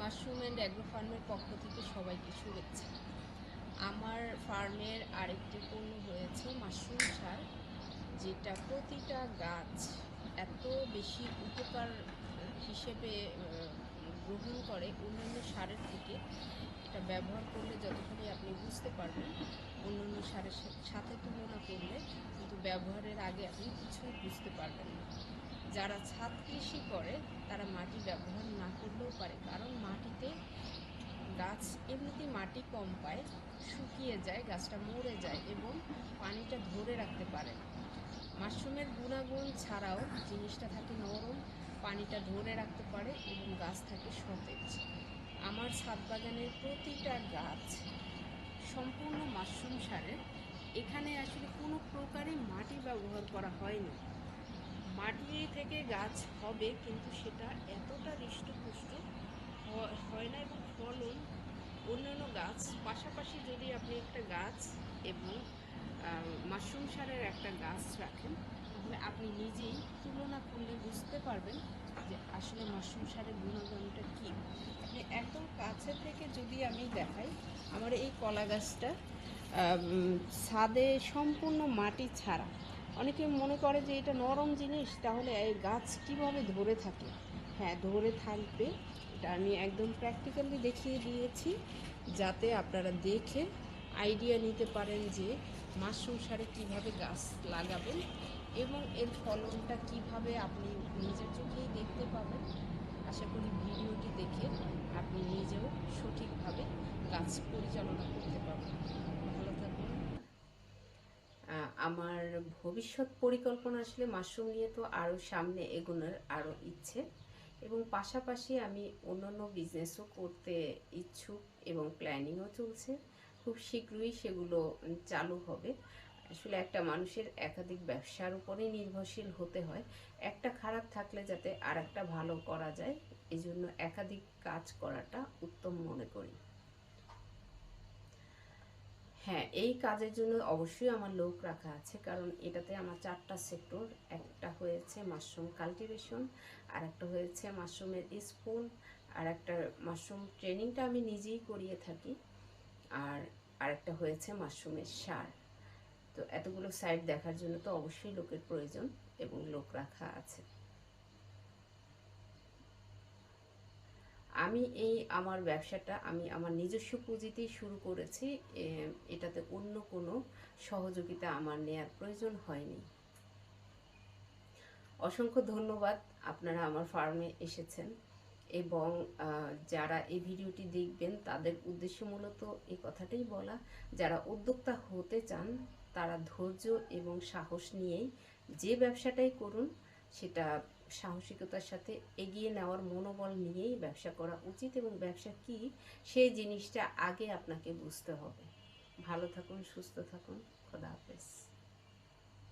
Agro ফার্মের পক্ষ থেকে সবাইকে শুভেচ্ছা। আমার ফার্মের আরেকটি পণ্য হয়েছে মাশরুম সার যেটা প্রতিটা গাছ এত বেশি উপকার হিসেবে গ্রহণ করে অন্যান্য সারের থেকে, এটা ব্যবহার করলে যতখানি আপনি বুঝতে পারবেন, অন্যান্য সারের সাথে তুলনা করলে কিন্তু ব্যবহারের আগে আপনি কিছুই বুঝতে পারবেন না। যারা ছাদ কৃষি করে, তারা মাটি ব্যবহার না করলেও পারে। কারণ মাটিতে গাছ এমনিতেই মাটি কম পায়, শুকিয়ে যায়, গাছটা মরে যায় এবং পানিটা ধরে রাখতে পারে না। মাশরুমের গুণাগুণ ছাড়াও জিনিসটা থাকে নরম, পানিটা ধরে রাখতে পারে এবং গাছ থাকে সতেজ। আমার ছাদ বাগানের প্রতিটা গাছ সম্পূর্ণ মাশরুম সারের। এখানে আসলে কোনো প্রকারই মাটি ব্যবহার করা হয়নি। মাটি থেকে গাছ হবে, কিন্তু সেটা এতটা হৃষ্টপুষ্ট হয় না এবং ফলন অন্যান্য গাছ। পাশাপাশি যদি আপনি একটা গাছ এবং মাশরুম সারের একটা গাছ রাখেন, তাহলে আপনি নিজেই তুলনা করলে বুঝতে পারবেন যে আসলে মাশরুম সারের গুণগণটা কী। আপনি একদম কাছে থেকে যদি আমি দেখাই, আমার এই কলা গাছটা ছাদে সম্পূর্ণ মাটি ছাড়া অনেকে মনে করে যে এটা নরম জিনিস, তাহলে এই গাছ কীভাবে ধরে থাকে? হ্যাঁ ধরে থাকবে। এটা আমি একদম প্র্যাকটিক্যালি দেখিয়ে দিয়েছি, যাতে আপনারা দেখে আইডিয়া নিতে পারেন যে মাশরুম সারে কীভাবে গাছ লাগাবেন এবং এর ফলনটা কীভাবে আপনি নিজের চোখেই দেখতে পাবেন। আশা করি ভিডিওটি দেখে আপনি নিজেও সঠিকভাবে গাছ পরিচালনা করতে পারবেন ভালো থাকুন আহ, আমার ভবিষ্যৎ পরিকল্পনা আসলে মাশরুম নিয়ে তো আরও সামনে এগোনোর আরও ইচ্ছে। এবং পাশাপাশি আমি অন্যান্য বিজনেসও করতে ইচ্ছুক এবং প্ল্যানিংও চলছে। খুব শীঘ্রই সেগুলো চালু হবে। আসলে একটা মানুষের একাধিক ব্যবসার উপরেই নির্ভরশীল হতে হয়। একটা খারাপ থাকলে যাতে আর একটা ভালো করা যায় এই জন্য একাধিক কাজ করাটা উত্তম মনে করি। হ্যাঁ এই কাজের জন্য অবশ্যই আমার লোক রাখা আছে। কারণ এটাতে আমার চারটা সেক্টর একটা হয়েছে মাশরুম কাল্টিভেশন আর একটা হয়েছে মাশরুমের স্পুন আর একটা মাশরুম ট্রেনিংটা আমি নিজেই করিয়ে থাকি, আর আরেকটা হয়েছে মাশরুমের সার। তো এতগুলো সাইট দেখার জন্য তো অবশ্যই লোকের প্রয়োজন এবং লোক রাখা আছে। আমি এই আমার ব্যবসাটা, আমি আমার নিজস্ব পুঁজিতেই শুরু করেছি এটাতে অন্য কোনো সহযোগিতা আমার নেয়ার প্রয়োজন হয়নি। অসংখ্য ধন্যবাদ আপনারা আমার ফার্মে এসেছেন এবং যারা এই ভিডিওটি দেখবেন তাদের উদ্দেশ্য মূলত এই কথাটাই বলা, যারা উদ্যোক্তা হতে চান তারা ধৈর্য এবং সাহস নিয়েই যে ব্যবসাটাই করুন সেটা সাহসিকতার সাথে এগিয়ে নেওয়ার মনোবল নিয়েই ব্যবসা করা উচিত এবং ব্যবসা কি সেই জিনিসটা আগে আপনাকে বুঝতে হবে। ভালো থাকুন, সুস্থ থাকুন। খোদা হাফেজ।